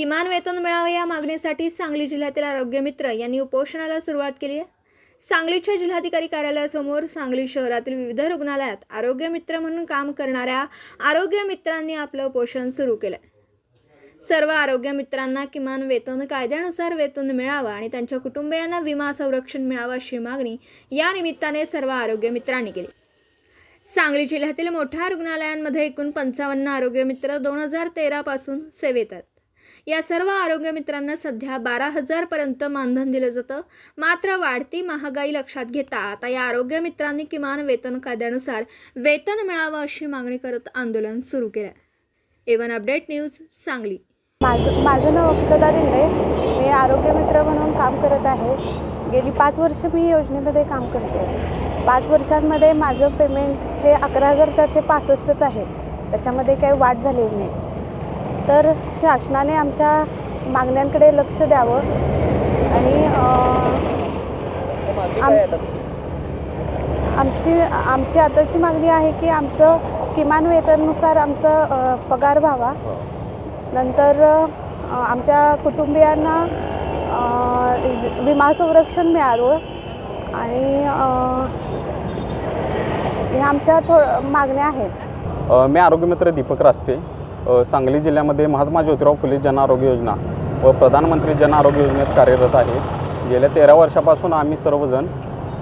किमान वेतन मिळावे या मागणीसाठी सांगली जिल्ह्यातील आरोग्य मित्र यांनी उपोषणाला सुरुवात केली आहे. सांगलीच्या जिल्हाधिकारी कार्यालयासमोर सांगली शहरातील विविध रुग्णालयात आरोग्य मित्र म्हणून काम करणाऱ्या आरोग्य मित्रांनी आपलं उपोषण सुरू केलं सर्व आरोग्य मित्रांना किमान वेतन कायद्यानुसार वेतन मिळावं आणि त्यांच्या कुटुंबियांना विमा संरक्षण मिळावं अशी मागणी या निमित्ताने सर्व आरोग्य मित्रांनी केली. सांगली जिल्ह्यातील मोठ्या रुग्णालयांमध्ये एकूण पंचावन्न आरोग्य मित्र दोन हजार तेरापासून सेवेत आहेत. या सर्व आरोग्य मित्रांना सध्या बारा हजारपर्यंत मानधन दिलं जातं. मात्र वाढती महागाई लक्षात घेता आता या आरोग्य मित्रांनी किमान वेतन कायद्यानुसार वेतन मिळावं अशी मागणी करत आंदोलन सुरू केलं आहे एवन अपडेट न्यूज सांगली. माझं माझं नाव अक्षदा दिंडे. मी आरोग्य मित्र म्हणून काम करत आहे. गेली पाच वर्ष मी योजनेमध्ये काम करते. पाच वर्षांमध्ये माझं पेमेंट हे अकरा हजार चारशे पासष्टच आहे. त्याच्यामध्ये काही वाढ झालेली नाही. तर शासनाने आमच्या मागण्यांकडे लक्ष द्यावं आणि आम- आमची आमची आताची मागणी आहे की आमचं किमान वेतननुसार आमचं पगार व्हावा. नंतर अ, आमच्या कुटुंबियांना विमा संरक्षण मिळावं आणि ह्या आमच्या थो मागण्या आहेत. मी आरोग्यमित्र दीपक रास्ते. सांगली जिल्ह्यामध्ये महात्मा ज्योतिराव फुले जन आरोग्य योजना व प्रधानमंत्री जन आरोग्य योजनेत कार्यरत आहे. गेल्या तेरा वर्षापासून आम्ही सर्वजण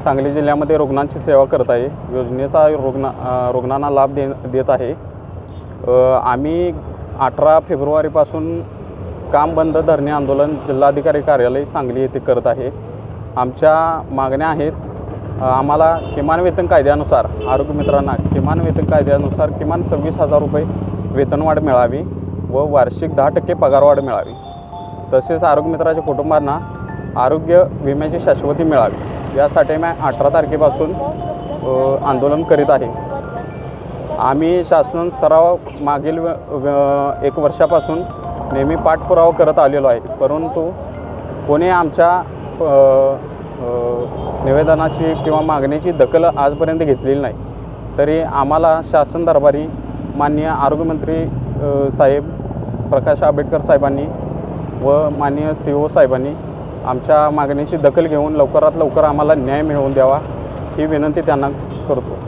सांगली जिल्ह्यामध्ये रुग्णांची सेवा करत आहे. योजनेचा रुग्णा रुग्णांना लाभ दे देत आहे. आम्ही अठरा फेब्रुवारीपासून काम बंद धरणे आंदोलन जिल्हाधिकारी कार्यालय सांगली येथे करत आहे. आमच्या मागण्या आहेत आम्हाला किमान वेतन कायद्यानुसार आरोग्य मित्रांना किमान वेतन कायद्यानुसार किमान सव्वीस हजार रुपये वेतनवाढ मिळावी व वार्षिक दहा टक्के पगारवाढ मिळावी. तसेच आरोग्य मित्राच्या कुटुंबांना आरोग्य विम्याची शाश्वती मिळावी. यासाठी मी अठरा तारखेपासून आंदोलन करीत आहे. आम्ही शासन स्तरावर मागील व- एक वर्षापासून नेहमी पाठपुरावा करत आलेलो आहे. परंतु कोणी आमच्या निवेदनाची किंवा मागणीची दखल आजपर्यंत घेतलेली नाही. तरी आम्हाला शासन दरबारी माननीय आरोग्यमंत्री साहेब प्रकाश आंबेडकर साहेबांनी व माननीय सी ओ साहेबांनी आमच्या मागणीची दखल घेऊन लवकरात लवकर आम्हाला न्याय मिळवून द्यावा ही विनंती त्यांना करतो.